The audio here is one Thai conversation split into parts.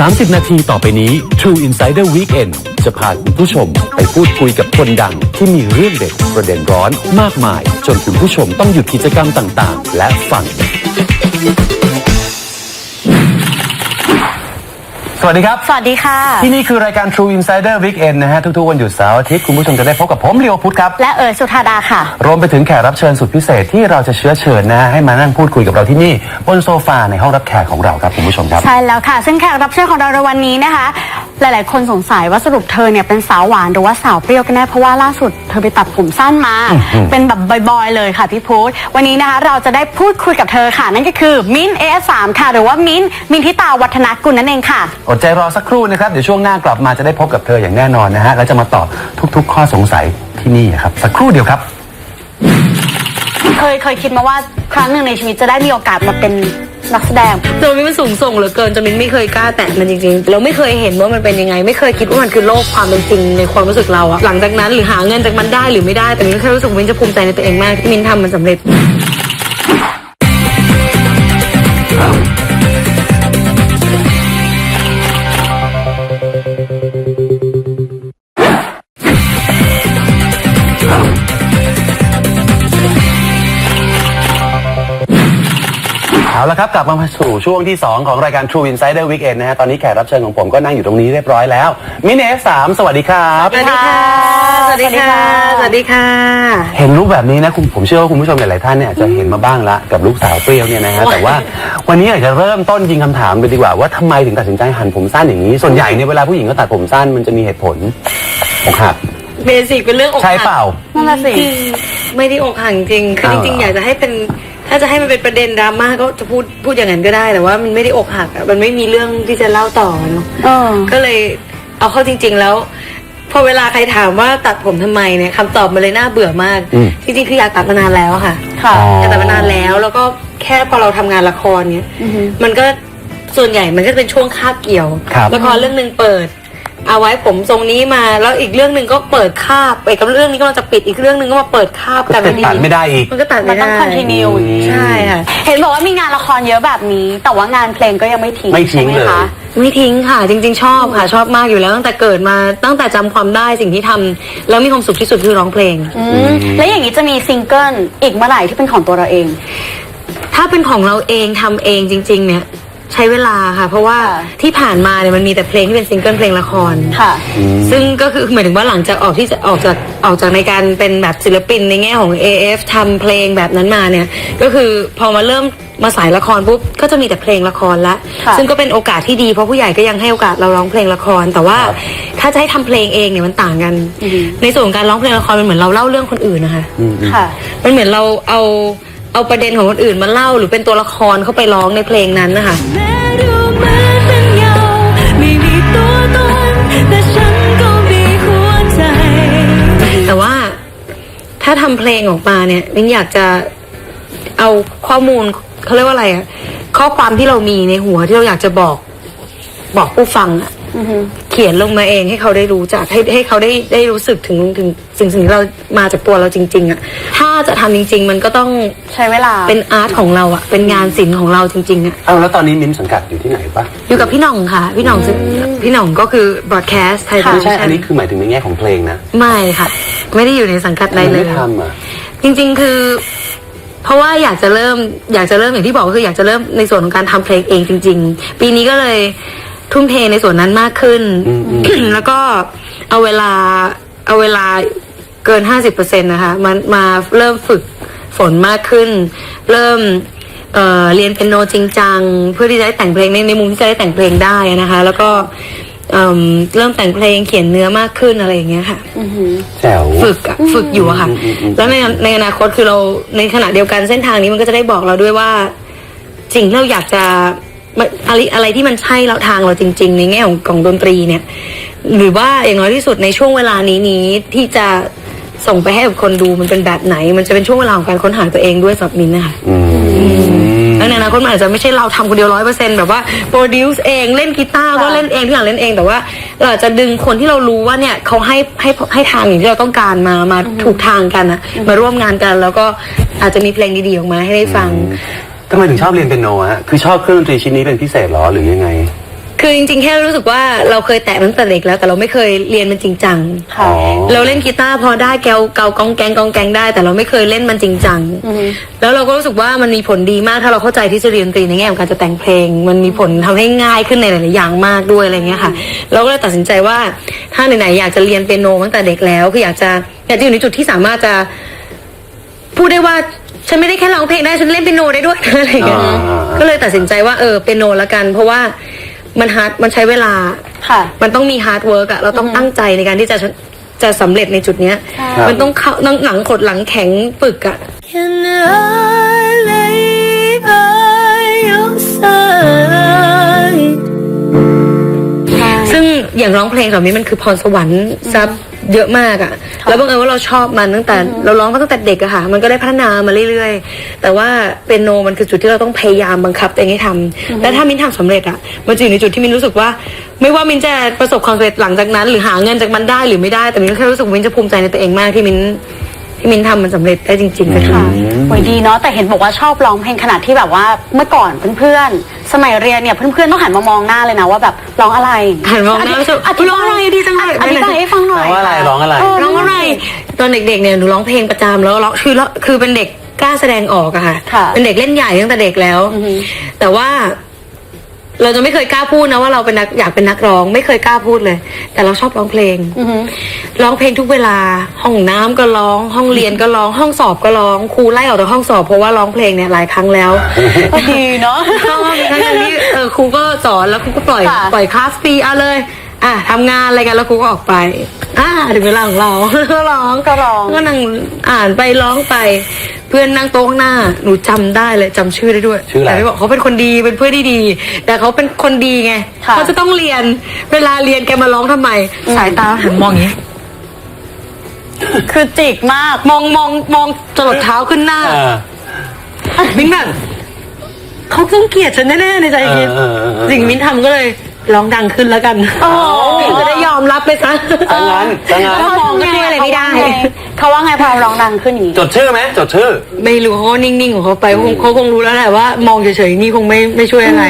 30 นาทีต่อไปนี้ True Insider Weekend จะพาคุณผู้ชมไปพูดคุยกับคนดัง ที่มีเรื่องเด็ดประเด็นร้อนมากมาย จนคุณผู้ชมต้องหยุดกิจกรรมต่างๆ และฟัง สวัสดีครับ สวัสดีค่ะ ที่นี่คือรายการ True Insider Weekend นะฮะ ทุกๆวันหยุดเสาร์อาทิตย์คุณผู้ชมจะได้พบกับผมเลียวพุทธครับ และเอิร์ธสุธาดาค่ะ รวมไปถึงแขกรับเชิญสุดพิเศษที่เราจะเชื้อเชิญนะฮะให้มานั่งพูดคุยกับเราที่นี่บนโซฟาในห้องรับแขกของเราครับคุณผู้ชมครับ ใช่แล้วค่ะ ซึ่งแขกรับเชิญของเราในวันนี้นะคะ หลายๆ คนสงสัยว่าสรุปเธอเนี่ยเป็นสาวหวานหรือว่าสาวเปรี้ยวกันแน่เพราะว่าล่าสุดเธอไปตัดผมสั้นมา เป็นแบบบอยๆเลยค่ะพี่พุธวันนี้นะคะเราจะได้พูดคุยกับเธอค่ะ นั่นก็คือมิ้นเอสามค่ะ หรือว่ามิ้นมินทิตาวัฒนกุลนั่นเองค่ะอดใจรอสักครู่นะครับ เดี๋ยวช่วงหน้ากลับมาจะได้พบกับเธออย่างแน่นอนนะฮะ แล้วจะมาตอบทุกๆ ข้อสงสัยที่นี่ครับ สักครู่เดียวครับ เคยเคยคิดมาว่าครั้งหนึ่งในชีวิตจะได้มีโอกาสมาเป็นนักแสดงโดยมันสูงส่งเหลือเกินจนมินไม่เคยกล้าแตะมันจริงๆ เราไม่เคยเห็นว่ามันเป็นยังไง ไม่เคยคิดว่ามันคือโลกความเป็นจริงในความรู้สึกเราอะหลังจากนั้นหรือหาเงินจากมันได้หรือไม่ได้แต่มินแค่รู้สึกว่ามินจะภูมิใจในตัวเองมากที่มินทำมันสำเร็จ เอาละครับ กลับมาสู่ช่วงที่ 2 ของรายการ True Insider Weekend นะฮะ ตอนนี้แขกรับเชิญของผมก็นั่งอยู่ตรงนี้เรียบร้อยแล้วมินเอสามสวัสดีครับ สวัสดีค่ะ สวัสดีค่ะ สวัสดีค่ะ เห็นรูปแบบนี้นะคุณผมเชื่อว่าคุณผู้ชมหลาย ๆ ท่านเนี่ยอาจจะเห็นมาบ้างละกับลูกสาวเปรี้ยวเนี่ยนะฮะ แต่ว่าวันนี้อยากจะเริ่มต้นยิงคำถามกันดีกว่าว่าทำไมถึงตัดสินใจหันผมสั้นอย่างนี้ ส่วนใหญ่เนี่ยเวลาผู้หญิงก็ตัดผมสั้นมันจะมีเหตุผลอกหักเบสิกเป็นเรื่องอกหักใช่เปล่านั่นแหละสิ คือไม่ได้อกหักจริง คืออ้าวจริงเหรอๆออยากจะให้เป็น ถ้าจะให้มันเป็นประเด็นดราม่าก็จะพูดพูดอย่างนั้นก็ได้ แต่ว่ามันไม่ได้อกหักอะมันไม่มีเรื่องที่จะเล่าต่อเนาะเออ ก็เลยเอาเข้าจริง ๆ แล้ว พอเวลาใครถามว่าตัดผมทำไมเนี่ยคำตอบมันเลยน่าเบื่อมาก อืม จริงๆคืออยากตัดมานานแล้วค่ะ ค่ะ อ๋ออยากตัดมานานแล้วแล้วก็แค่พอเราทำงานละครเนี่ยอือฮึมันก็ส่วนใหญ่มันก็เป็นช่วงคาบเกี่ยวครับ ละครเรื่องหนึ่งเปิด เอาไว้ผมทรงนี้มาแล้วอีกเรื่องหนึ่งก็เปิดคาบไปกับเรื่องนี้ก็จะปิดอีกเรื่องหนึ่งก็มาเปิดคาบก็กันติดตัดไม่ได้อีก มันก็ตัดมัไม่นได้ต้องคอนติเนียอย่างนี้ใช่ค่ะเห็นบอกว่ามีงานละครเยอะแบบนี้ แต่ว่างานเพลงก็ยังไม่ทิ้งไม่ทิ้งใช่หเลย คะ ไม่ทิ้งค่ะ จริง ๆ ชอบค่ะ ชอบมากอยู่แล้วตั้งแต่เกิดมาตั้งแต่จำความได้สิ่งที่ทำแล้วมีความสุขที่สุดคือร้องเพลง อืมแล้วอย่างนี้จะมีซิงเกิลอีกเมื่อไหร่ที่เป็นของตัวเราเอง ถ้าเป็นของเราเองทำเองจริง ๆ เนี่ย ใช้เวลาค่ะ เพราะว่าค่ะที่ผ่านมาเนี่ยมันมีแต่เพลงที่เป็นซิงเกิลเพลงละคร ค่ะ ซึ่งก็คือหมายถึงว่าหลังจากออกที่จะออกจากออกจากในการเป็นแบบศิลปินในแง่ของ AF ทำเพลงแบบนั้นมาเนี่ย ก็คือพอมาเริ่มมาสายละครปุ๊บก็จะมีแต่เพลงละครละค่ะซึ่งก็เป็นโอกาสที่ดีเพราะผู้ใหญ่ก็ยังให้โอกาสเราร้องเพลงละคร แต่ว่าครับถ้าจะให้ทำเพลงเองเนี่ยมันต่างกันอือฮึในส่วนของการร้องเพลงละครมันเหมือนเราเล่าเรื่องคนอื่นนะคะอืมอืมค่ะมันเหมือนเราเอา เอาประเด็นของคนอื่นมาเล่าหรือเป็นตัวละครเข้าไปร้องในเพลงนั้นนะคะแม้ดูเหมือนเป็นเงาไม่มีตัวตนแต่ฉันก็มีหัวใจแต่ว่าถ้าทำเพลงออกมาเนี่ยมินอยากจะเอาข้อมูลเขาเรียกว่าอะไรอะข้อความที่เรามีในหัวที่เราอยากจะบอกบอกผู้ฟังอะอือฮึ เขียนลงมาเองให้เขาได้รู้จักให้ให้เขาได้ได้รู้สึกถึงถึงสิ่งสิ่งที่เรามาจากตัวเราจริง ๆอะถ้าจะทำจริง ๆ มันก็ต้องใช้เวลา เป็นอาร์ตของเราอะเป็นงานศิลป์ของเราจริงๆอะเอาแล้วตอนนี้มิ้นท์สังกัดอยู่ที่ไหนปะอยู่กับพี่หน่องค่ะ พี่หน่องซึ่งพี่หน่องก็คือบ r อ a แคสต์ไทย ไม่ใช่ อันนี้คือหมายถึงในแง่ของเพลงนะไม่ค่ะ ไม่ได้อยู่ในสังกัดใดมันเลไม่ยทำอะ จริงๆ คือ เพราะว่าอยากจะเริ่มอยากจะเริ่มอย่างที่บอกก็คืออยากจะเริ่มในส่วนของการทำเพลงเองจริง ๆ ปีนี้ก็เลย ทุ่มเทในส่วนนั้นมากขึ้น อืมอืม แล้วก็เอาเวลาเอาเวลาเกินห้าสิบเปอร์เซ็นต์นะคะมันมาเริ่มฝึกฝนมากขึ้น เริ่มเอ่อเรียนเปียโนจริงจัง เพื่อที่จะได้แต่งเพลงในในมุมที่จะได้แต่งเพลงได้นะคะ แล้วก็เอิ่มเริ่มแต่งเพลงเขียนเนื้อมากขึ้นอะไรอย่างเงี้ยค่ะ อือฮึแจ๋ว ฝึกอะฝึกอยู่อะค่ะอืมอืมอืม แล้วในในอนาคตคือเราในขณะเดียวกันเส้นทางนี้มันก็จะได้บอกเราด้วยว่า สิ่งที่เราอยากจะ มันอะไรอะไรที่มันใช่เราทางเราจริง ๆ ในแง่ของของดนตรีเนี่ย หรือว่าอย่างน้อยที่สุดในช่วงเวลานี้นี้ที่จะส่งไปให้กับคนดูมันเป็นแบบไหน มันจะเป็นช่วงเวลาของการค้นหาตัวเองด้วยสำหรับมินนะคะอืมแล้วในอนาคตมันอาจจะไม่ใช่เราทำคนเดียวร้อยเปอร์เซ็นต์แบบว่าโปรดิวซ์เองเล่นกีตาร์ก็ค่ะเล่นเองทุกอย่างเล่นเองแต่ว่าเราอาจจะดึงคนที่เรารู้ว่าเนี่ยเขาให้ให้ให้ทางอย่างที่เราต้องการมามาถูกทางกันนะมาร่วมงานกัน แล้วก็อาจจะมีเพลงดีๆออกมาให้ได้ฟัง ทำไมถึงชอบเรียนเปียโนฮะ คือชอบเครื่องดนตรีชิ้นนี้เป็นพิเศษเหรอหรือยังไง คือจริงๆ แค่รู้สึกว่าเราเคยแตะมันตั้งแต่เด็กแล้ว แต่เราไม่เคยเรียนมันจริงจังค่ะ อ๋อ เราเล่นกีตาร์พอได้แกวเกากองแกงกองแกงได้ แต่เราไม่เคยเล่นมันจริงจังอือฮึแล้วเราก็รู้สึกว่ามันมีผลดีมากถ้าเราเข้าใจที่จะเรียนดนตรีในแง่ของการจะแต่งเพลง มันมีผลทำให้ง่ายขึ้นในหลายๆอย่างมากด้วยอะไรเงี้ยค่ะ เราก็เลยตัดสินใจว่าถ้าไหนๆอยากจะเรียนเปียโนตั้งแต่เด็กแล้วคืออยากจะอยากจะอยู่ในจุดที่สามารถจะ พูดได้ว่า ฉันไม่ได้แค่ร้องเพลงได้ฉันเล่นเปียโนได้ด้วย อะไรอย่างเงี้ยอ่าอ่าอ่า ก็เลยตัดสินใจว่าเออเปียโนละกัน เพราะว่ามันฮาร์ดมันใช้เวลา ค่ะ มันต้องมีฮาร์ดเวิร์กอะเราต้องตั้งใจในการที่จะจะสำเร็จในจุดเนี้ยใช่มันต้องเข้าต้องหลังขดหลังแข็งปึกอะ Can I lay by your side? ซึ่งอย่างร้องเพลงแบบนี้มันคือพรสวรรค์ซับ เยอะมากอะแล้วบังเอิญว่าเราชอบมันตั้งแต่ เราร้องมาตั้งแต่เด็กอะค่ะ มันก็ได้พัฒนามาเรื่อยๆ แต่ว่าเป็นโนมันคือจุดที่เราต้องพยายามบังคับตัวเองให้ทำและถ้ามินทำสำเร็จอะมันจะอยู่ในจุดที่มินรู้สึกว่า ไม่ว่ามินจะประสบความสำเร็จหลังจากนั้น หรือหาเงินจากมันได้หรือไม่ได้แต่มินแค่รู้สึกว่ามินจะภูมิใจในตัวเองมากที่มิน ที่มินทำมันสำเร็จได้จริงๆนะคะค่ะ โอ้ยดีเนาะแต่เห็นบอกว่าชอบร้องเพลงขนาดที่แบบว่าเมื่อก่อนเพื่อนๆ สมัยเรียนเนี่ยเพื่อนๆต้องหันมามองหน้าเลยนะว่าแบบร้องอะไรหันมามองหน้าแล้วจะอธิบายร้องอะไรดีจังเลยอธิบายให้ฟังหน่อยร้องอะไรร้องอะไรร้องอะไร ตอนเด็กๆเนี่ยหนูร้องเพลงประจำแล้วร้องคือคือเป็นเด็กกล้าแสดงออกอะค่ะค่ะเป็นเด็กเล่นใหญ่ตั้งแต่เด็กแล้วอือฮึแต่ว่า เราจะไม่เคยกล้าพูดนะว่าเราเป็นนักอยากเป็นนักร้อง ไม่เคยกล้าพูดเลย แต่เราชอบร้องเพลงอือฮึ ร้องเพลงทุกเวลา ห้องน้ำก็ร้อง ห้องเรียนก็ร้อง ห้องสอบก็ร้องครูไล่ออกจากห้องสอบเพราะว่าร้องเพลงเนี่ยหลายครั้งแล้วก็ดีเนาะชอบทั้งๆที่เออครูก็สอนแล้วครูก็ปล่อยค่ะ ปล่อยคลาสฟรีเอาเลย อะทำงานอะไรกันแล้วครูก็ออกไป อ่าถึงเวลาของเราก็ร้องก็ร้องก็นั่งอ่านไปร้องไป เพื่อนนั่งโต๊ะข้างหน้า หนูจำได้เลยจำชื่อได้ด้วยชื่ออะไร แต่ไม่บอกเขาเป็นคนดีเป็นเพื่อนที่ดี แต่เขาเป็นคนดีไงค่ะ เขาจะต้องเรียน เวลาเรียนแกมาร้องทำไม สายตาหันมองอย่างนี้ คือจิกมาก มองมองมองจรดเท้าขึ้นหน้าอ่ามิ้นแบบเขาต้องเกลียดฉันแน่ๆในใจคิดเออเออเออสิ่งมิ้นทำก็เลย ร้องดังขึ้นแล้วกันโอ้มิ้นจะได้ยอมรับไปซะถ้างั้นถ้างั้น แล้วมองก็ช่วยอะไรไม่ได้ เขาว่าไงพอเราร้องดังขึ้นอย่างนี้จดชื่อไหมจดชื่อ ไม่รู้เขาก็นิ่งๆของเขาไปคงเขาคงรู้แล้วแหละว่า มองเฉยๆนี่คงไม่ไม่ช่วยอะไร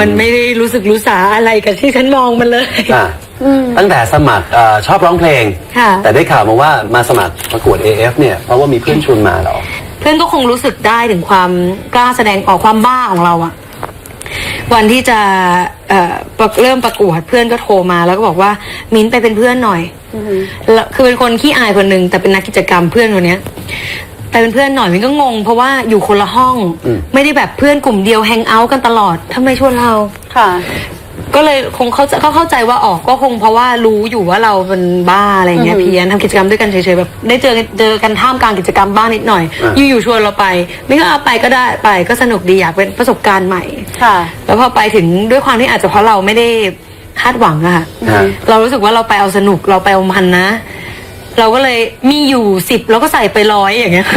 มันไม่ได้รู้สึกรู้สาอะไรกับที่ฉันมองมันเลยอะตั้งแต่สมัครเอ่อชอบร้องเพลง ค่ะ แต่ได้ข่าวมาว่ามาสมัครประกวด AF เนี่ยเพราะว่ามีเพื่อนชวนมาเหรอ เพื่อนก็คงรู้สึกได้ถึงความกล้าแสดงออกความบ้าของเราอะ วันที่จะเอ่อประเริ่มประกวดเพื่อนก็โทรมา แล้วก็บอกว่ามิ้นไปเป็นเพื่อนหน่อยแล้วคือเป็นคนขี้อายคนหนึ่งแต่เป็นนักกิจกรรมเพื่อนคนเนี้ยไปเป็นเพื่อนหน่อยมิ้นก็งง เพราะว่าอยู่คนละห้องอืมไม่ได้แบบเพื่อนกลุ่มเดียวแฮงเอาท์กันตลอดทำไมชวนเราค่ะ ก็เลยคงเข้าใจเขาเข้าใจว่าออกก็คงเพราะว่ารู้อยู่ว่าเราเป็นบ้าอะไรเงี้ยอือหือเพี้ยนทำกิจกรรมด้วยกันเฉยๆแบบได้เจอเจอกันท่ามกลางกิจกรรมบ้างนิดหน่อยอะอยู่ๆชวนเราไปไม่ก็เอาไปก็ได้ไปก็สนุกดีอยากเป็นประสบการณ์ใหม่ ค่ะ แล้วพอไปถึงด้วยความที่อาจจะเพราะเราไม่ได้คาดหวังอะค่ะ ฮะ เรารู้สึกว่าเราไปเอาสนุกเราไปเอามันนะ เราก็เลยมีอยู่สิบเราก็ใส่ไปร้อยอย่างเงี้ย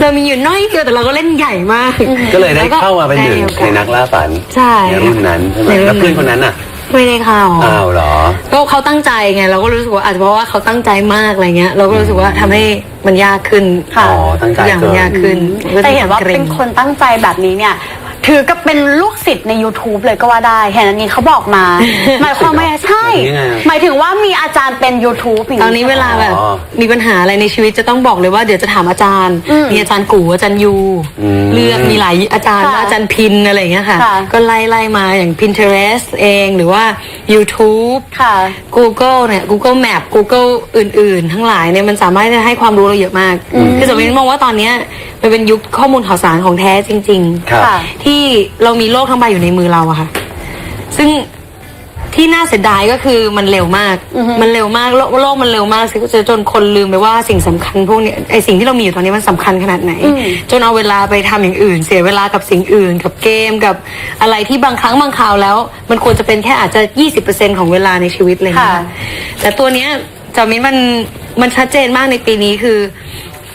เรามีอยู่น้อยเดียวแต่เราก็เล่นใหญ่มาก ก็เลยได้แวเข้ามาเป็นหนึ่งได้โอกาสในนักล่าฝันใช่ ในรุ่นนั้นใช่ไหมในรุ่น แล้วเพื่อนคนนั้นอะไม่ได้เข้า อ้าวเหรอ ก็เขาตั้งใจไงเราก็รู้สึกว่าอาจจะเพราะว่าเขาตั้งใจมากอะไรเงี้ย เราก็รู้สึกว่าทำให้มันยากขึ้นค่ะ อ๋อตั้งใจทุกอย่างเกินยากขึ้นแต่เห็นว่าก็จะเป็นคนตั้งใจแบบนี้เนี่ย ถือกับเป็นลูกศิษย์ใน YouTube เลยก็ว่าได้เห็นอันนี้เขาบอกมา หมายความว่าใช่ ยังไงอะ หมายถึงว่ามีอาจารย์เป็น YouTube อย่างตอนนี้เวลาแบบอ๋อมีปัญหาอะไรในชีวิตจะต้องบอกเลยว่าเดี๋ยวจะถามอาจารย์อืมมีอาจารย์กูอาจารย์ยู อืม เลือกมีหลายอาจารย์ค่ะว่าอาจารย์พินอะไรอย่างเงี้ยค่ะ ค่ะ ก็ไล่ไล่มาอย่าง Pinterest เองหรือว่า YouTube ค่ะ Google เนี่ย Google Map Google อื่น ๆ ทั้งหลายเนี่ยมันสามารถจะให้ความรู้เราเยอะมาก คือสมมติมองว่าตอนเนี้ยมันเป็นยุคข้อมูลข่าวสารของแท้จริง ๆ ครับค่ะที่เรามีโลกทั้งใบอยู่ในมือเราอะค่ะ ซึ่งที่น่าเสียดายก็คือมันเร็วมากมันเร็วมากโลกโลกมันเร็วมากจนจนคนลืมไปว่าสิ่งสำคัญพวกเนี้ยไอสิ่งที่เรามีอยู่ตอนนี้มันสำคัญขนาดไหนอืมจนเอาเวลาไปทำอย่างอื่น เสียเวลากับสิ่งอื่น กับเกมกับอะไรที่บางครั้งบางคราวแล้ว มันควรจะเป็นแค่อาจจะ 20%ของเวลาในชีวิตเลยนะค่ะ คะแต่ตัวเนี้ยจามินมันมันชัดเจนมากในปีนี้คือ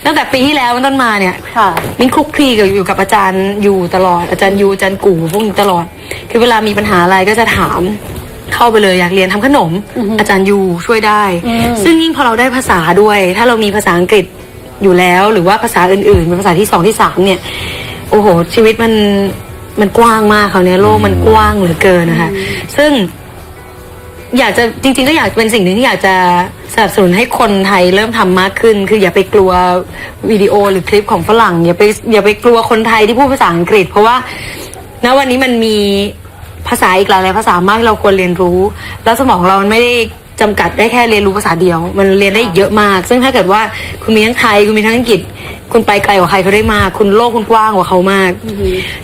ตั้งแต่ปีที่แล้วเป็นต้นมาเนี่ยค่ะ มิ้นคลุกคลีกับอยู่กับอาจารย์อยู่ตลอดอาจารย์ยูอาจารย์กูพวกนี้ตลอด คือเวลามีปัญหาอะไรก็จะถามเข้าไปเลยอยากเรียนทำขนม อาจารย์ยูช่วยได้ ซึ่งยิ่งพอเราได้ภาษาด้วย ถ้าเรามีภาษาอังกฤษอยู่แล้วหรือว่าภาษาอื่นๆเป็นภาษาที่สองที่สามเนี่ย โอ้โห ชีวิตมันมันกว้างมากเขาวเนี้ยโลกมันกว้างเหลือเกินนะคะ ซึ่ง อยากจะจริง ๆ ก็อยากเป็นสิ่งหนึ่งที่อยากจะสนับสนุนให้คนไทยเริ่มทำมากขึ้น คืออย่าไปกลัววิดีโอหรือคลิปของฝรั่งอย่าไปอย่าไปกลัวคนไทยที่พูดภาษาอังกฤษ เพราะว่าณวันนี้มันมีภาษาอีกหลายภาษามากที่เราควรเรียนรู้ แล้วสมองเรามันไม่ได้จำกัดได้แค่เรียนรู้ภาษาเดียว มันเรียนได้อีกเยอะมาก ซึ่งถ้าเกิดว่าคุณมีทั้งไทยคุณมีทั้งอังกฤษ คุณไปไกลกว่าใครเขาได้มาก คุณโลกคุณกว้างกว่าเขามาก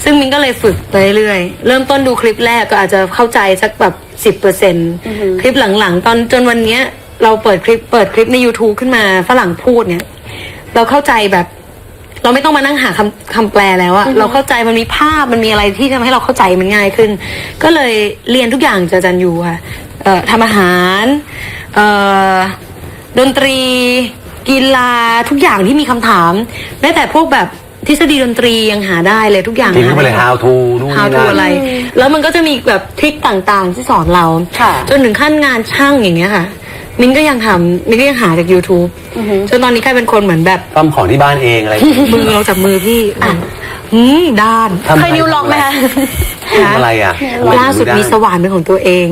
ซึ่งมินก็เลยฝึกไปเรื่อยเริ่มต้นดูคลิปแรกก็อาจจะเข้าใจสักแบบ สิบเปอร์เซ็นคลิปหลังๆ ตอนจนวันเนี้ย เราเปิดคลิปเปิดคลิปใน YouTube ขึ้นมาฝรั่งพูดเนี่ย เราเข้าใจแบบ เราไม่ต้องมานั่งหาคำคำแปลแล้วอะเราเข้าใจมันมีภาพมันมีอะไรที่ทำให้เราเข้าใจมันง่ายขึ้น ก็เลยเรียนทุกอย่างจากอาจันยูค่ะเอ่อทำอาหารเอ่อดนตรี กีฬาทุกอย่างที่มีคำถามแม้แต่พวกแบบ ทฤษฎีดนตรียังหาได้เลยทุกอย่างทิ้งหาเข้าไปเลยได้ how to นู่น how นี่ to นั่น อะไร แล้วมันก็จะมีแบบทริคต่างๆ ที่สอนเรา ค่ะ จนถึงขั้นงานช่างอย่างเงี้ยค่ะ มินก็ยังทำมินก็ยังหาจาก YouTube จนตอนนี้กลายเป็นคนเหมือนแบบซ่อมของที่บ้านเองอะไรอย่างเงี้ยมือเราจับมือพี่อะอืมด้าน ทำเคยนิ้วล็อกไหมคะ ทำอะไรอะล่าสุดมีสว่านเป็นของตัวเอง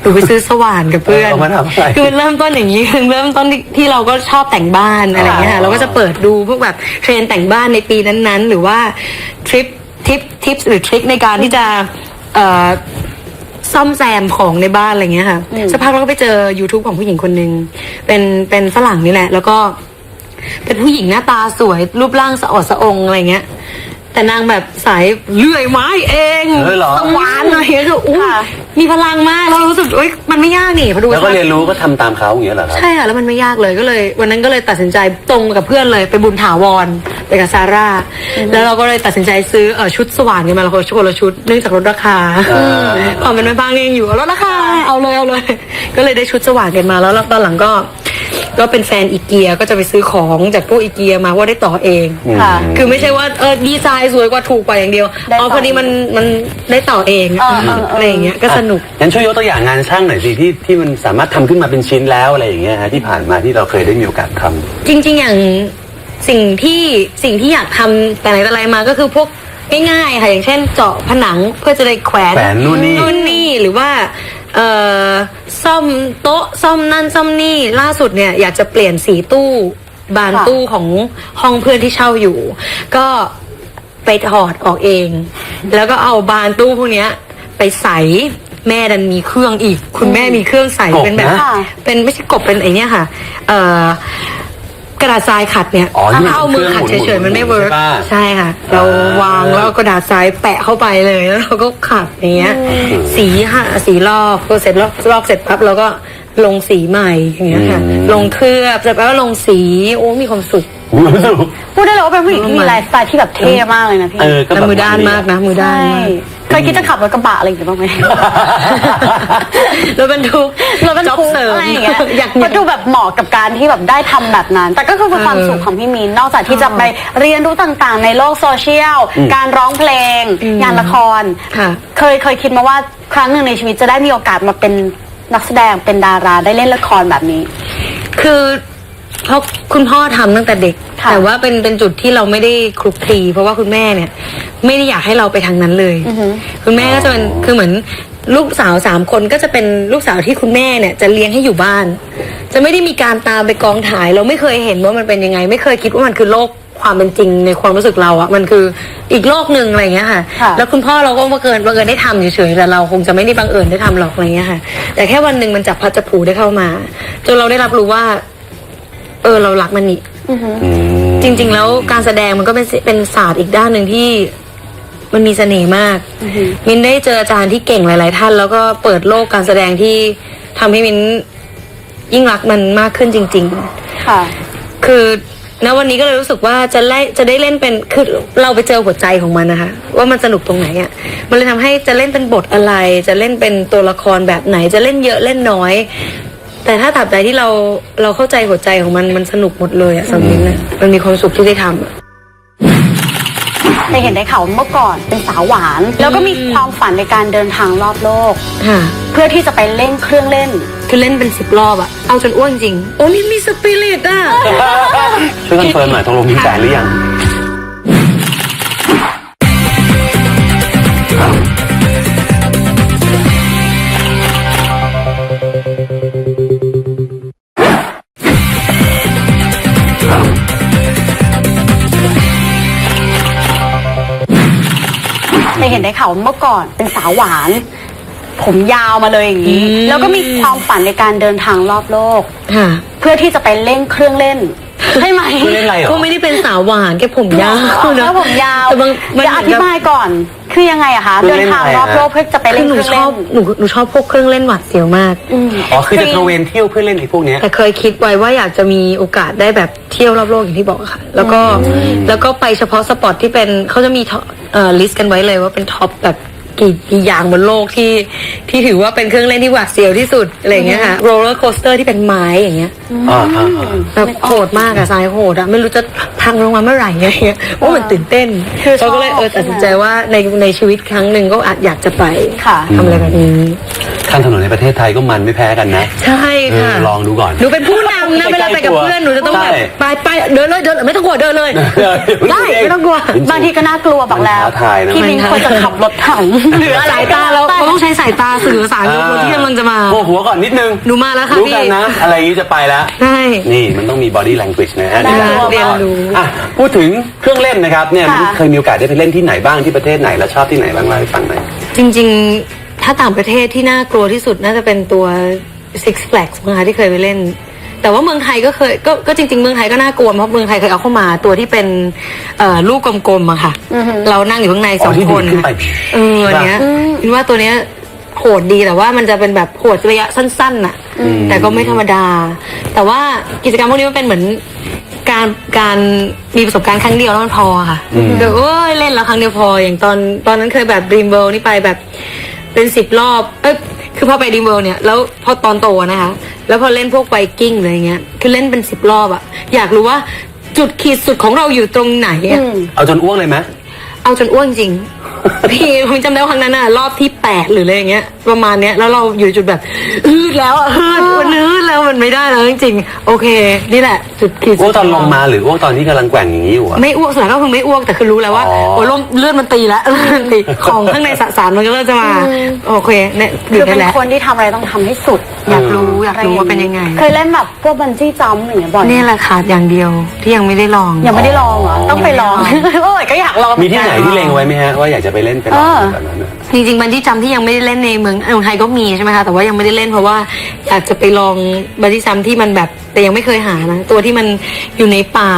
หนูไปซื้อสว่านกับเพื่อนเอามาทำอะไร คือมันเริ่มต้นอย่างนี้คือเริ่มต้นที่ที่เราก็ชอบแต่งบ้านอะไรอย่างเงี้ยค่ะเราก็จะเปิดดูพวกแบบเทรนด์แต่งบ้านในปีนั้นๆ หรือว่าทริปทิปทิปหรือทริคในการที่จะเอ่อ ซ่อมแซมของในบ้านอะไรเงี้ยค่ะสักพักเราก็ไปเจอ YouTube ของผู้หญิงคนหนึ่งเป็นเป็นฝรั่งนี่แหละ แล้วก็ เป็นผู้หญิงหน้าตาสวยรูปร่างสะอดสะองอะไรเงี้ย แต่นางแบบสายเลื่อยไม้เองเออเหรอ สวานอะไรเงี้ยคืออุ้ยค่ะ มีพลังมากเรารู้สึกเอ้ยมันไม่ยากนี่พอดูแล้วก็เรียนรู้ก็ทำตามเขาอย่างเงี้ยเหรอครับ ใช่ค่ะแล้วมันไม่ยากเลยก็เลย วันนั้นก็เลยตัดสินใจตรงกับเพื่อนเลยไปบุญถาวรไปกับซาร่าแล้วเราก็เลยตัดสินใจซื้อเออชุดสว่านกันมาเราคนละชุดเนื่องจากลดราคาอ่า ความเป็นแม่บ้านก็ยังอยู่ลดราคาเอาเลยเอาเลย ก็เลยได้ชุดสว่านกันมาแล้วแล้วตอนหลังก็ ก็เป็นแฟนอีเกียก็จะไปซื้อของจากพวกอีเกียมาว่าได้ต่อเอง ค่ะ คือไม่ใช่ว่าเออดีไซน์สวยกว่าถูกกว่าอย่างเดียวได้ต่ออ๋อพอดีมันมันได้ต่อเองเออเออเอออ อะไรอย่างเงี้ยก็สนุก งั้นช่วยยกตัวอย่างงานช่างหน่อยสิที่ที่มันสามารถทำขึ้นมาเป็นชิ้นแล้วอะไรอย่างเงี้ยฮะที่ผ่านมาที่เราเคยได้มีโอกาสทำ จริง ๆ อย่างสิ่งที่สิ่งที่อยากทำแต่ไหนแต่ไรมาก็คือพวกง่ายๆค่ะอย่างเช่นเจาะผนังเพื่อจะได้แขวนแขวนนู่นนี่นู่นนี่หรือว่า เอ่อซ่อมโต๊ะซ่อมนั่นซ่อมนี่ล่าสุดเนี่ยอยากจะเปลี่ยนสีตู้บานค่ะตู้ของห้องเพื่อนที่เช่าอยู่ ก็ไปถอดออกเอง แล้วก็เอาบานตู้พวกเนี้ย ไปใส่แม่ดันมีเครื่องอีก คุณแม่มีเครื่องใส่กบเป็นแบบ นะ เป็นไม่ใช่กบเป็นไอเนี้ยค่ะ เอ่อ กระดาษทรายขัดเนี่ยอ๋อนี่มันถ้าเอามือขัดเครื่องหมุนเฉยๆมันไม่เวิร์กใช่ปะใช่ค่ะ เราวางแล้วเอากระดาษทรายแปะเข้าไปเลยแล้วเราก็ขัดอย่างเงี้ย สีค่ะสีลอกพอเสร็จลอกลอกเสร็จปั๊บเราก็ลงสีใหม่อย่างเงี้ยค่ะอืมลงเคลือบเสร็จปั๊บก็ลงสีโอ้มีความสุข รู้สึกพูดได้เลยว่าเป็นผู้หญิงที่มีไลฟ์สไตล์ที่แบบเท่มากเลยนะพี่เออก็แต่แบบมือด้านมากนะ มือด้านใช่มากเคยคิดจะขับรถกระบะอะไรอย่างเงี้ยบ้างไหมรถบรรทุกรถบรรจ็อบทุกเสริมอะไรอย่างเงี้ยอยากมันดูแบบเหมาะกับการที่แบบได้ทำแบบนั้น แต่ก็คือเป็นความสุขของพี่มีนนอกจากที่จะไปเรียนรู้ต่างๆ ในโลกโซเชียล การร้องเพลง งานละคร ค่ะ เคยเคยคิดมาว่าครั้งหนึ่งในชีวิตจะได้มีโอกาสมาเป็นนักแสดงเป็นดาราได้เล่นละครแบบนี้ คือ เพราะคุณพ่อทำตั้งแต่เด็ก ค่ะ แต่ว่าเป็นเป็นจุดที่เราไม่ได้คลุกคลีเพราะว่าคุณแม่เนี่ย ไม่ได้อยากให้เราไปทางนั้นเลยคุณแม่ก็จะเป็นคือเหมือนลูกสาวสามคนก็จะเป็นลูกสาวที่คุณแม่เนี่ย จะเลี้ยงให้อยู่บ้าน จะไม่ได้มีการตามไปกองถ่าย เราไม่เคยเห็นว่ามันเป็นยังไง ไม่เคยคิดว่ามันคือโลกความเป็นจริงในความรู้สึกเราอะมันคืออีกโลกหนึ่งอะไรอย่างเงี้ยค่ะ ค่ะ แล้วคุณพ่อเราก็บังเอิญบังเอิญได้ทำเฉยๆแต่เราคงจะไม่ได้บังเอิญได้ทำหรอกอะไรเงี้ยค่ะ แต่แค่วันหนึ่งมันจับพลัดจับผลูได้เข้ามาจนเราได้รับรู้ว่า เออเรารักมันนี่อืมจริง ๆ แล้วการแสดงมันก็เป็นเป็นศาสตร์อีกด้านหนึ่งที่มันมีเสน่ห์มาก มินได้เจออาจารย์ที่เก่งหลาย ๆ ท่าน แล้วก็เปิดโลกการแสดงที่ทำให้มินยิ่งรักมันมากขึ้นจริงค่ะๆคือณวันนี้ก็เลยรู้สึกว่าจะไล่จะได้เล่นเป็นคือเราไปเจอหัวใจของมันนะคะ ว่ามันสนุกตรงไหนอะ่ะมันเลยทำให้จะเล่นเป็นบทอะไร จะเล่นเป็นตัวละครแบบไหน จะเล่นเยอะเล่นน้อย แต่ถ้าตราบใดที่เราเราเข้าใจหัวใจของมันมันสนุกหมดเลยอะสำหรับมินนะมันมีความสุขที่ได้ทำอะ แต่เห็นได้ข่าวว่าเมื่อก่อนเป็นสาวหวาน แล้วก็มีความฝันในการเดินทางรอบโลก ค่ะเพื่อที่จะไปเล่นเครื่องเล่น คือเล่นเป็นสิบรอบอะเอาจนอ้วนจริง โอ้มีมีสปิริตอะช่วยคอนเฟิร์มหน่อยตกลงมีแฟนหรือยัง เห็นได้ข่าวว่าเมื่อก่อนเป็นสาวหวาน ผมยาวมาเลยอย่างนี้ อืม แล้วก็มีความฝันในการเดินทางรอบโลก ค่ะ เพื่อที่จะไปเล่นเครื่องเล่น ใช่ไหมคุณเล่นอะไรเหรอ ก็ไม่ได้เป็นสาวหวานแค่ผมยาวแล้วผมยาวแต่บางมันเดี๋ยวอธิบายก่อน คือยังไงอะคะเครื่เดิองนเล่นทางอะไรรอบฮะโลกเพื่อจะไปคืเล่อนหนูเครื่องชเล่อบน หนูหนูชอบพวกเครื่องเล่นหวัดเสียวมากอืมอ๋อคือจะตระเวนเที่ยวเพื่อเล่นไอ้พวกเนี้ย แต่เคยคิดไว้ว่าอยากจะมีโอกาสได้แบบเที่ยวรอบโลกอย่างที่บอกอะค่ะ แล้วก็แล้วก็ไปเฉพาะสปอตที่เป็นเขาจะมีท็อปเอ่อลิสต์กันไว้เลยว่าเป็นท็อปแบบ กี่กี่อย่างบนโลกที่ที่ถือว่าเป็นเครื่องเล่นที่หวาดเสียวที่สุดอะไรอย่างเงี้ยค่ะโรลเลอร์โคสเตอร์ที่เป็นไม้อย่างเงี้ยอ่าอ่าอ่าแบบโหดมากอะสายโหดอะไม่รู้จะพังลงมาเมื่อไหร่อะไรเงี้ยเพราะมันตื่นเต้นคือชอบ เราก็เลยเออตัดสินใจว่าในในชีวิตครั้งหนึ่งก็อาจอยากจะไปค่ะ ทำอะไรแบบนี้ ข้างถนนในประเทศไทยก็มันไม่แพ้กันนะใช่เออค่ะลองดูก่อน หนูเป็นผู้นำนะ เวลาไปกับเพื่อนหนูจะต้องแบบใช่ไปไปเดินเลยเดินเลยไม่ต้องกลัวเดินเลย ได้ไม่ต้องกลัวบางทีก็น่ากลัวบอกแล้วมันท้าทายนะ พี่มินควรจะขับรถถังหรืออะไรสายตาเราเราต้องใช้สายตาสื่อสารกับคนที่กำลังจะมา โอ้หัวก่อนนิดนึงหนูมาแล้วค่ะรู้พี่กันนะ อะไรอย่างนี้จะไปแล้ว ใช่ นี่มันต้องมี body language นะฮะได้ในการเรียนรู้ อะพูดถึงเครื่องเล่นนะครับเนี่ยค่ะเคยมีโอกาสได้ไปเล่นที่ไหนบ้างที่ประเทศไหนแล้วชอบที่ไหนบ้างเล่าให้ฟังหน่อย จริง ๆ ถ้าต่างประเทศที่น่ากลัวที่สุดน่าจะเป็นตัว Six Flags มั้งคะที่เคยไปเล่น แต่ว่าเมืองไทยก็เคยก็ก็จริง ๆ เมืองไทยก็น่ากลัวเพราะเมืองไทยเคยเอาเข้ามาตัวที่เป็นเอ่อลูกกลมๆอะค่ะเรานั่งอยู่ข้างในสองที่คดีนดขึ้นไป เอออันเนี้ยคิดว่าตัวเนี้ยโหดดีแต่ว่ามันจะเป็นแบบโหดระยะสั้นๆน่ะแต่ก็ไม่ธรรมดา แต่ว่ากิจกรรมพวกนี้มันเป็นเหมือนการการมีประสบการณ์ครั้งเดียวแล้วมันพอค่ะเดี๋ยวโอ้ยเล่นแล้วครั้งเดียวพออย่างตอนตอนนั้นเคยแบบ Dream World นี่ไปแบบ เป็นสิบรอบ เอ้ยคือพอไป Dream World เนี่ยแล้วพอตอนโตนะคะ แล้วพอเล่นพวกไวกิ้งอะไรเงี้ย คือเล่นเป็นสิบรอบอะอยากรู้ว่าจุดขีดสุดของเราอยู่ตรงไหนอะเอาจนอ้วกเลยไหมเอาจนอ้วนจริง พี่ผมจำได้ว่าครั้งนั้นน่ะรอบที่แปดหรืออะไรอย่างเงี้ย ประมาณเนี้ยแล้วเราอยู่จุดแบบอืดแล้วอะอืดมันอืดแล้วมันไม่ได้แล้วจริงๆโอเค นี่แหละ จุดขีดสุดอ้วกตอนลงมาหรืออ้วกตอนที่กำลังแกว่งอย่างนี้อยู่อะ ไม่อ้วกสุดท้ายก็คือไม่อ้วกแต่คือรู้แล้วว่าอ๋อ โอ้ยลมเลือดมันตีแล้วเลือดมันตีของข้างในสสารมันก็เริ่มจะมาโอเคเนี่ยหยุคืดอได้เป็นแล้วคนที่ทำอะไรต้องทำให้สุดอยากรู้อยากรู้ว่าเป็นยังไง เคยเล่นแบบพวกบันจี้จัมป์อย่างเงี้ยบ่อยไหมนี่แหละขาดอย่างเดียวที่ยังไม่ได้ลอง ยังไม่ได้ลองเหรอต้องไปลองโอ้ยก็อยากลองมีที่ไหนที่เล็งเอาไว้ไหมฮะว่าอยากจะไปเล่นไปลองเออแบบนั้นน่ะ จริงๆบันจี้จัมป์ที่ยังไม่ได้เล่นในเมืองเมืองไทยก็มีใช่ไหมคะแต่ว่ายังไม่ได้เล่นเพราะว่าอยากจะไปลองบันจี้จัมป์ที่มันแบบแต่ยังไม่เคยหานะตัวที่มันอยู่ในป่า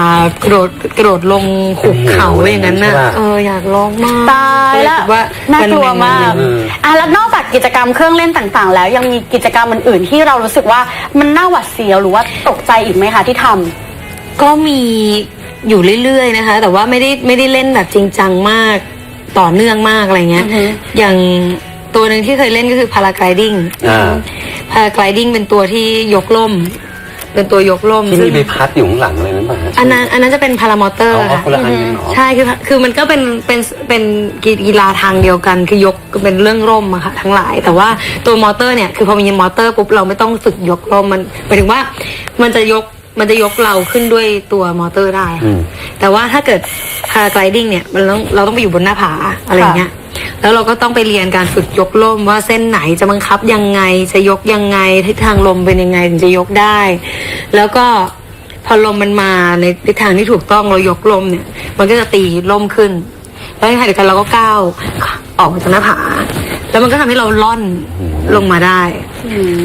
กระโดดกระโดดลงหุบเขาอย่างนั้นน่ะใช่ปะ เอออยากลองมากตายแล้วรู้สึกว่าน่ากลัวมากเออ อะแล้วนอกจากกิจกรรมเครื่องเล่นต่างๆ แล้วยังมีกิจกรรมอื่นๆที่เรารู้สึกว่ามันน่าหวาดเสียวหรือว่าตกใจอีกไหมคะที่ทำ ก็มีอยู่เรื่อยๆนะคะ แต่ว่าไม่ได้ไม่ได้เล่นแบบจริงจังมาก ต่อเนื่องมากอะไรเงี้ยอือฮึอย่างตัวหนึ่งที่เคยเล่นก็คือพาราไกดิ้งอ่าพาราไกดิ้งเป็นตัวที่ยกล่ม เป็นตัวยกล่มที่ซึ่มีงใบพัดอยู่ข้างหลังอะไรนั้นป่ะฮะอันนั้นอันนั้นจะเป็นพารามอเตอร์เอาเอาค่ะ คนละอันกันเหรอใช่คือคือมันก็เป็นเป็นเป็นกีฬาทางเดียวกัน คือยกเป็นเรื่องร่มอะค่ะทั้งหลาย แต่ว่าตัวมอเตอร์เนี่ยคือพอมีมอเตอร์ปุ๊บเราไม่ต้องฝึกยกร่มมันหมายถึงว่า มันจะยก มันจะยกเราขึ้นด้วยตัวมอเตอร์ได้อืค่ะมแต่ว่าถ้าเกิดพาราไกดิ้งเนี่ยมันต้องเราต้องไปอยู่บนหน้าผาอะไรอย่างเงี้ย แล้วเราก็ต้องไปเรียนการฝึกยกล่มว่าเส้นไหนจะบังคับยังไงจะยกยังไงทิศทางลมเป็นยังไงถึงจะยกได้ แล้วก็พอลมมันมาในทิศทางที่ถูกต้องเรายกลมเนี่ย มันก็จะตีล่มขึ้น แล้วในขณะเดียวกันเราก็ก้าวออกมาจากหน้าผา แล้วมันก็ทำให้เราล่อนลงมาได้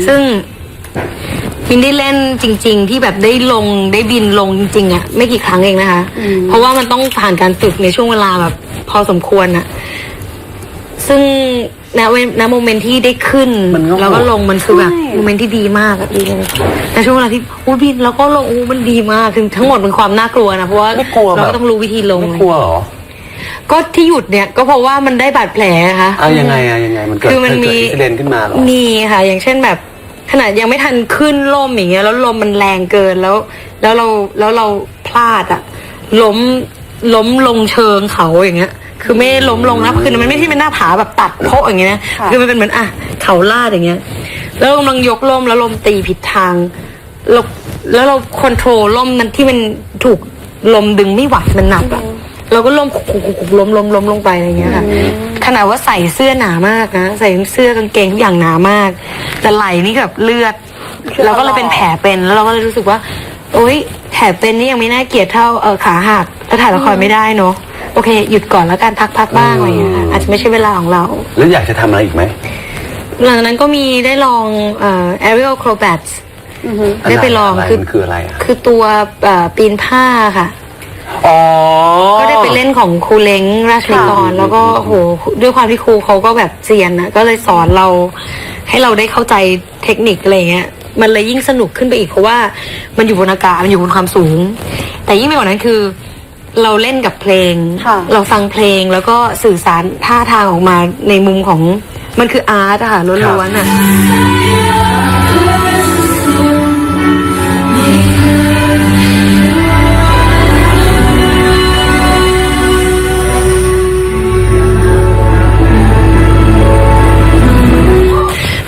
ซึ่ง มินได้เล่นจริง ๆ ที่แบบได้ลงได้บินลงจริงๆอะไม่กี่ครั้งเองนะคะ เพราะว่ามันต้องผ่านการฝึกในช่วงเวลาแบบ พอสมควรอะซึ่งณเวณโมเมนต์ที่ได้ขึ้นมันก็แล้วก็ลงมันคือแบบใช่ โมเมนต์ที่ดีมากอะดีเลยแต่ช่วงเวลาที่อู้บินแล้วก็ลงอู้มันดีมากคือทั้งหมดเป็นความน่ากลัวนะเพราะว่าไม่กลัวเราแบบก็ต้องรู้วิธีลง ไม่กลัวเหรอก็ที่หยุดเนี่ยก็เพราะว่ามันได้บาดแผลนะคะเอายังไงอะยังไงมันเกิดคือมันเกิดมีอิสเดนขึ้นมาเหรอ มีค่ะ อย่างเช่นแบบ ขนาดยังไม่ทันขึ้นล่มอย่างเงี้ยแล้วลมมันแรงเกินแล้ว แล้วเราแล้วเราพลาดอะล้มล้มลงเชิงเขาอย่างเงี้ย คือไม่ได้ล้มลงนะคือมันไม่ใช่เป็นหน้าผาแบบตัดโพะอย่างเงี้ยนะค่ะ คือมันเป็นเหมือนอะเขาลาดอย่างเงี้ย แล้วกำลังยกล่มแล้วลมตีผิดทางเราแล้วเราคอนโทรลล่มนั้นที่มันถูกลมดึงไม่ไหวมันหนักอะเราก็ล้มคุกคุกคุกล้มล้มล้มลงไปอะไรเงี้ยค่ะ ขนาดว่าใส่เสื้อหนามากนะใส่เสื้อกางเกงทุกอย่างหนามาก แต่ไหล่นี่แบบเลือด เราก็เลยเป็นแผลเป็นแล้วเราก็เลยรู้สึกว่า โอ๊ยแผลเป็นนี่ยังไม่น่าเกลียดเท่าเออขาหักแล้วถ่ายละครไม่ได้เนาะโอเค หยุดก่อนแล้วการพักพักบ้างอะไรอย่างเงี้ยค่ะอาจจะไม่ใช่เวลาของเรา แล้วอยากจะทำอะไรอีกไหมหลังจากนั้นก็มีได้ลองเอ่อ aerial acrobats ได้ไปลองะรคือมันคืออะไรอะคือตัวเอ่อปีนผ้าค่ะ อ๋อ ก็ได้ไปเล่นของครูเล้งราชนิกรแล้วก็โหด้วยความที่ครูเขาก็แบบเซียนนะก็เลยสอนเรา ให้เราได้เข้าใจเทคนิคอะไรเงี้ย มันเลยยิ่งสนุกขึ้นไปอีกเพราะว่ามันอยู่บนอากาศมันอยู่บนความสูง แต่ยิ่งไปกว่านั้นคือ เราเล่นกับเพลง ค่ะ เราฟังเพลงแล้วก็สื่อสารท่าทางออกมาในมุมของมันคืออาร์ตอะค่ะล้วนๆอะ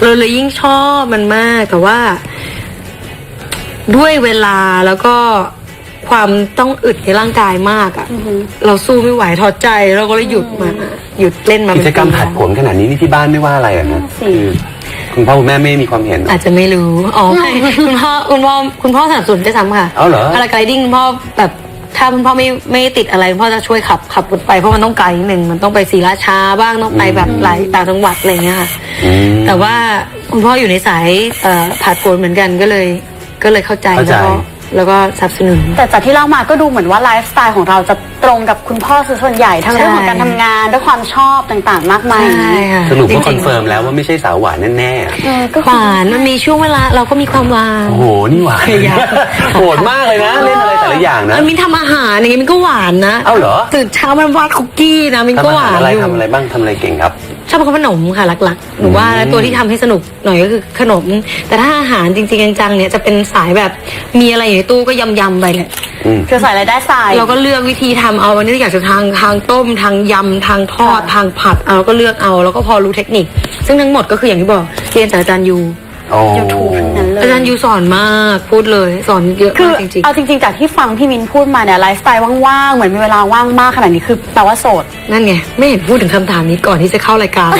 เราเลยยิ่งชอบมันมากแต่ว่า ด้วยเวลาแล้วก็ความต้องอึดในร่างกายมากอะ่ะ เราสู้ไม่ไหวถอดใจเราก็เลยหยุดมาหยุดเล่นมากิเป็นจกรรมปีผัดแล้วผลขนาดนี้นี่ที่บ้านไม่ว่าอะไรอะนะคือคุณพ่อคุณแม่ไม่มีความเห็นเหรออาจจะไม่รู้ อ๋อไม่คุณพ่อคุณพ่อคุณพ่อสนับสนุนด้วยซ้ำค่ะ เอาเหรอพาราไกลดิ้งคุณพ่อแบบ ถ้าคุณพ่อไม่ไม่ติดอะไรคุณพ่อจะช่วยขับขับรถไปเพราะมันต้องไกลนิดนึงมันต้องไปศรีราชาบ้างต้องไปแบบหลายต่างจังหวัดอะไรอย่างเงี้ยค่ะอืมแต่ว่าคุณพ่ออยู่ในสายเอ่อผ่าดโผนเหมือนกันก็เลย ก็เลยเข้าใจเข้าใจ แล้วก็ แล้วก็สนับสนุน แต่จากที่เล่ามาก็ดูเหมือนว่าไลฟ์สไตล์ของเราจะตรงกับคุณพ่อซะส่วนใหญ่ทั้งเรื่องของการทำงานด้วยความชอบต่างๆ มากมาย ใช่ค่ะสรุปว่าจคริองนเฟิร์มแล้วว่าไม่ใช่สาวหวานแน่ๆอะเออก็หวานมันมีช่วงเวลาเราก็มีความหวาน โอ้โห นี่หวานพยายาม โหดมากเลยนะ เล่นอะไรแต่ละอย่างนะเออมินทำอาหารอย่างเงี้ยมินก็หวานนะเอ้าเหรอ ตื่นเช้ามันวาดคุกกี้นะมินทำก็อาหวาหารนอะไรอยู่ ทำอะไรบ้างทำอะไรเก่งครับ ชอบทำขนมค่ะหลักๆหนูว่าตัวที่ทำให้สนุกหน่อยก็คือขนม แต่ถ้าอาหารจริงๆจังๆเนี่ยจะเป็นสายแบบมีอะไรอยู่ในตู้ก็ยำๆไปเลยอืมคือใส่อะไรได้ใส่เราก็เลือกวิธีทำเอาวันนี้อยากจะทางทางต้มทางยำทางทอดค่ะทางผัดเอาเราก็เลือกเอา แล้วก็พอรู้เทคนิค ซึ่งทั้งหมดก็คืออย่างที่บอกเรียนจากอาจารย์ยูโอ้ยูทูบทั้งนั้น เลยอาจารย์ยูสอนมากพูดเลย สอนเยอะคือมากจริงเอาจริงๆจากที่ฟังพี่มินพูดมาเนี่ยไลฟ์สไตล์ว่างๆเหมือนมีเวลาว่างมากขนาดนี้คือแปลว่าโสด ๆ นั่นไง ไม่เห็นพูดถึงคำถามนี้ก่อนที่จะเข้ารายการ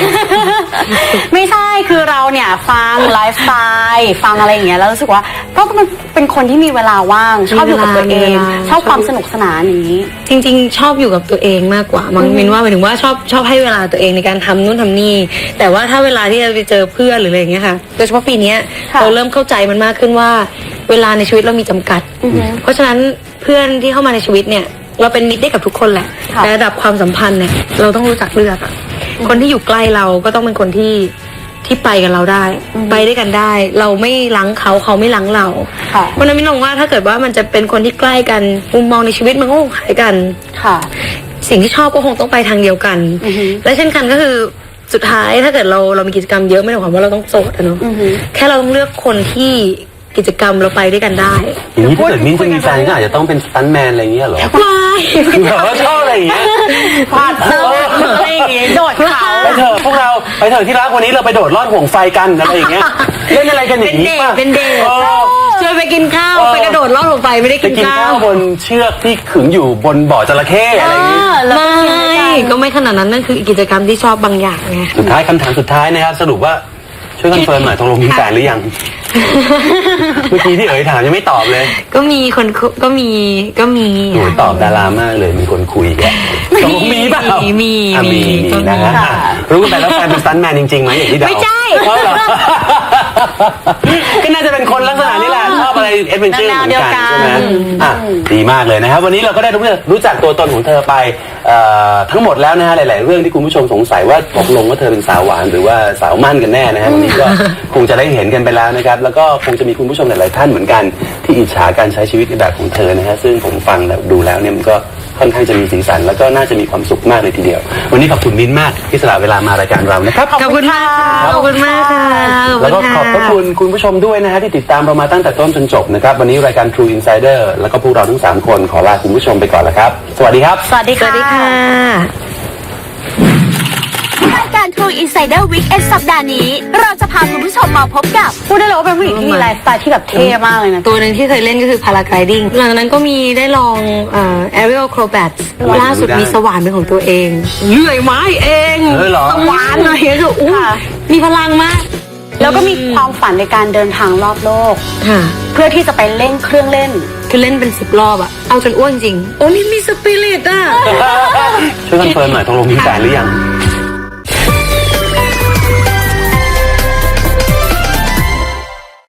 ไม่ใช่คือเราเนี่ยฟังไลฟ์สไตล์ฟังอะไรอย่างเงี้ยแล้วรู้สึกว่าก็มันเป็นคนที่มีเวลาว่างชอบอยู่กับตัวเอง มีเวลา ชอบความสนุกสนานอย่างนี้ จริง ๆ ชอบอยู่กับตัวเองมากกว่ามังมินว่าหมายถึงว่าชอบชอบให้เวลาตัวเองในการทำนู่นทำนี่แต่ว่าถ้าเวลาที่เราไปเจอเพื่อนหรืออะไรอย่างเงี้ยค่ะโดยเฉพาะปีเนี้ยค่ะ เราเริ่มเข้าใจมันมากขึ้นว่า เวลาในชีวิตเรามีจำกัด เพราะฉะนั้นเพื่อนที่เข้ามาในชีวิตเนี่ย เราเป็นมิตรได้กับทุกคนแหละ ค่ะ แต่ระดับความสัมพันธ์เนี่ยเราต้องรู้จักเลือกอะคนที่อยู่ใกล้เราก็ต้องเป็นคนที่ที่ไปกับเราได้ ไปด้วยกันได้ เราไม่ลังเขาเขาไม่ลังเรา ค่ะ เพราะฉะนั้นมินมองว่าถ้าเกิดว่ามันจะเป็นคนที่ใกล้กันมุมมองในชีวิตมันก็คงคล้ายกัน ค่ะ สิ่งที่ชอบก็คงต้องไปทางเดียวกัน อือฮึและเช่นกันก็คือ สุดท้ายถ้าเกิดเราเรามีกิจกรรมเยอะไม่ได้หมายความว่าเราต้องโสดอะเนาะอือฮึแค่เราต้องเลือกคนที่กิจกรรมเราไปด้วยกันได้อย่างนี้ถ้าเกิดมิ้นท์จะมีแฟนก็อาจจะต้องเป็นสตันท์แมนอะไรอย่างเงี้ยเหรอว้ายแบบว่าชอบอะไรอย่างเงี้ยพาดโพสต์อะไรอย่างเงี้ยโดดเขาไปเถอะพวกเราไปเถอะที่รักวันนี้เราไปโดดลอดห่วงไฟกันอะไรอย่างเงี้ยเล่นอะไรกันอเป็ย่านงเดนี้ทป่ะเป็นเดทออช วนไปกินข้าวเออไปกระโดดลอดลงไปไม่ได้ไปกินกินข้าข้าววบนเชือกที่ขึงอยู่บนบ่อจระเข้อะไรอย่างงี้ไม่ก็ไม่ขนาดนั้นนั่นคือกิจกรรมที่ชอบบางอย่างไง สุดท้ายคำถามสุดท้ายนะครับ สรุปว่าช่วยคอนเฟิร์มหน่อยตกลงมีแฟนหรือยัง เมื่อกี้ที่เอ๋ยถามยังไม่ตอบเลยก็มีคนคุก็มีก็มีหนูตอบดารามากเลยมีคนคุยแกตกลงมีเปล่ามีมีอะมีมีมีก็มีนะฮะค่ะ รู้กันไปแล้วแฟนเป็นสตันท์แมนจริงๆไหมอย่างที่เดาไม่ใช่ เพราะเหรอ ก็น่าจะเป็นคนลักษณะนี้แหละชอบอะไร เอดเวนเจอร์เหมือนกันใช่ไหมอะดีมากเลยนะครับ วันนี้เราก็ได้รู้จักรู้จักตัวตนของเธอไปเอ่อทั้งหมดแล้วนะฮะหลาย ๆ เรื่องที่คุณผู้ชมสงสัยว่าตกลงว่าเธอเป็นสาวหวานหรือว่าสาวมั่นกันแน่นะฮะวันนี้ก็คงจะได้เห็นกันไปแล้วนะครับ แล้วก็คงจะมีคุณผู้ชมหลาย ๆ ท่านเหมือนกัน ที่อิจฉาการใช้ชีวิตในแบบของเธอนะฮะซึ่งผมฟังแล้วดูแล้วเนี่ยมันก็ค่อนข้างจะมีสีสันแล้วก็น่าจะมีความสุขมากเลยทีเดียว วันนี้ขอบคุณมิ้นท์มากที่สละเวลามารายการเรานะครับ ขอบคุณมากค่ะ ขอบคุณมากค่ะ แล้วก็ขอบพระคุณคุณผู้ชมด้วยนะฮะที่ติดตามเรามาตั้งแต่ต้นจนจบนะครับ วันนี้รายการ True Insider แล้วก็พวกเราทั้ง 3 คนขอลาคุณผู้ชมไปก่อนแล้วครับ สวัสดีครับ สวัสดีสวัสดีค่ะรายการ True Insider Weekend สัปดาห์นี้ เราจะพาคุณผู้ชมมาพบกับ พูดได้เลยว่าเป็นผู้หญิงที่มีไลฟ์สไตล์ที่แบบเท่มากเลยนะ ตัวหนึ่งที่เคยเล่นก็คือพาราไกลดิ้งหลังจากนั้นก็มีได้ลองเอ่อ aerial acrobats ล่าสุดมีสว่านเป็นของตัวเองเลื่อยไม้เองเออเหรอ สว่านอะไรอย่างเงี้ยคืออู้ค่ะมีพลังมากแล้ว แล้วก็มีความฝันในการเดินทางรอบโลก ค่ะ เพื่อที่จะไปเล่นเครื่องเล่น คือเล่นเป็นสิบรอบอะเอาจนอ้วนจริง โอ้นี่มีสปิริตอะ ช่วยคอนเฟิร์มหน่อยตกลงมีแฟนหรือยัง